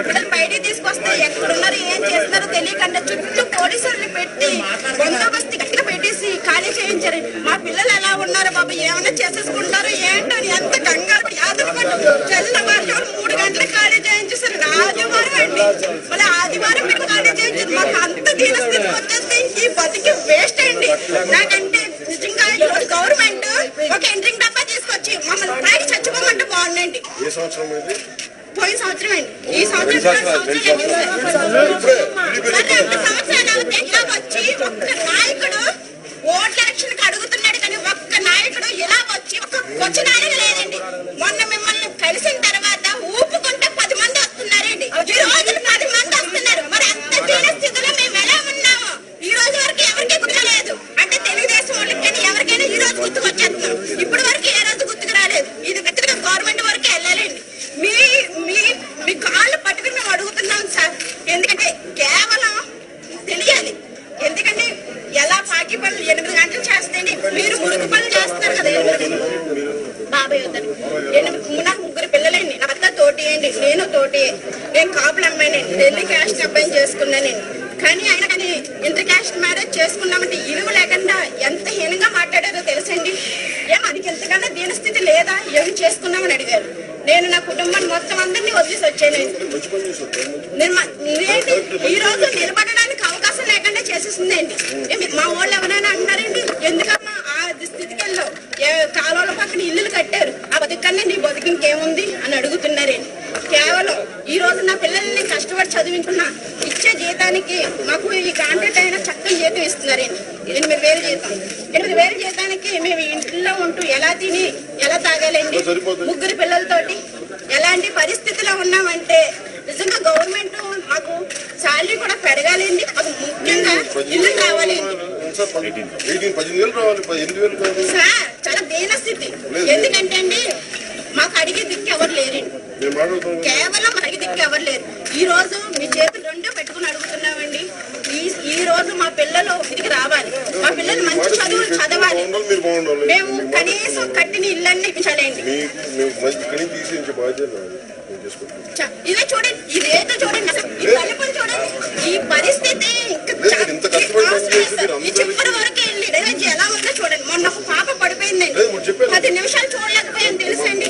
పిల్లలు బయటికి తీసుకొస్తే ఎక్కడున్నారు ఏం చేస్తున్నారో తెలియకుండా చుట్టూ పోలీసుల్ని పెట్టి బందోబస్తు గట్టిగా పెట్టేసి ఖాళీ చేయించారు. మా పిల్లలు ఎలా ఉన్నారు బాబు? ఏమైనా చేసేసుకుంటారో ఏంటో ఎంత కంగారు ఆధారపడ్డు తెల్లవారు మూడు గంటలకు ఖాళీ చేయించేసారు ఆదివారం అండి. మళ్ళీ ఆదివారం మీరు ఖాళీ చేయించారు. మాకు అంత దీనస్థితి వచ్చేస్తే ఈ బతికి వేస్ట్ అండి. నాకంటే నిజంగా గవర్నమెంట్ ఒక ఎంట్రింగ్ సంవత్సరం పోయిన సంవత్సరం అండి. ఈ సంవత్సరం మీరు మురుగు పనులు చేస్తున్నారు కదా బాబాయ్ వద్దని. నాకు ముగ్గురు పిల్లలండి. నా అత్త తోటి అండి. నేను తోటి. నేను కాపులు అమ్మాయినండి ఢిల్లీ క్యాస్ట్ అబ్బాయిని చేసుకున్నానండి కానీ ఆయన కానీ ఇంటర్ క్యాస్ట్ మ్యారేజ్ చేసుకున్నామంటే ఇరువు లేకుండా ఎంత హీనంగా మాట్లాడారో తెలుసండి? ఏం మనకి ఎంతకన్నా దీనస్థితి లేదా? ఏమి చేసుకున్నామని అడిగారు. నేను నా కుటుంబాన్ని మొత్తం అందరినీ వదిలేసి వచ్చానండి. నేను ఈ రోజు కట్టారు ఆ బతుకన్నా నీ బతుకు ఇంకేముంది అని అడుగుతున్నారండి కేవలం ఈ రోజు నా పిల్లల్ని కష్టపడి చదివించుకున్నా ఇచ్చే జీతానికి మాకు ఈ కాంట్రాక్ట్ అయినా చక్కని జీతం ఇస్తున్నారండి ఎనిమిది వేలు జీతం. ఎనిమిది వేలు జీతానికి మేము ఇంట్లో ఉంటూ ఎలా తిని ఎలా తాగాలండి? ముగ్గురు పిల్లలతోటి ఎలాంటి పరిస్థితిలో ఉన్నామంటే నిజంగా గవర్నమెంట్ మాకు శాలరీ కూడా పెరగాలండి అది ముఖ్యంగా ఇల్లు కావాలి ఎయిటీన్ పదిహేను వేలు రావాలి పది- ఎనిమిది వేలు కాదు సార్ చాలా దీన స్థితి ఎందుకంటే అండి మాకు అడిగే దిక్కు ఎవరు లేరండి కేవలం అడిగే దిక్కు ఎవరు లేరు. ఈ రోజు మీ చేతులు రెండు పెట్టుకుని అడుగుతున్నామండి. ఈ ఈ రోజు మా పిల్లలు ఇదికి రావాలి. మా పిల్లలు మంచి చదువులు చదవాలి. మేము కనీసం కట్టిన ఇల్లన్నీ ఇప్పించాలండి. ఇదే చూడండి రేటు చూడండి అసలు ఈ తలుపులు చూడండి ఈ పరిస్థితి ఇంకా లేదు, చా- ఇంత కష్టపడి ఈ పని చేసి మీరు ఈ చివరి వరకు వెళ్ళి డ్రైనేజ్ ఎలా ఉందో చూడండి మొన్న ఒక పాప పడిపోయిందండి లేదు, మీరు చెప్పారు. పది నిమిషాలు చూడలేకపోయాను తెలుసండి మాట్లాడతాం మాట్లాడతాం కేవలం మీరు కను- లేదండి, మాట్లాడతాం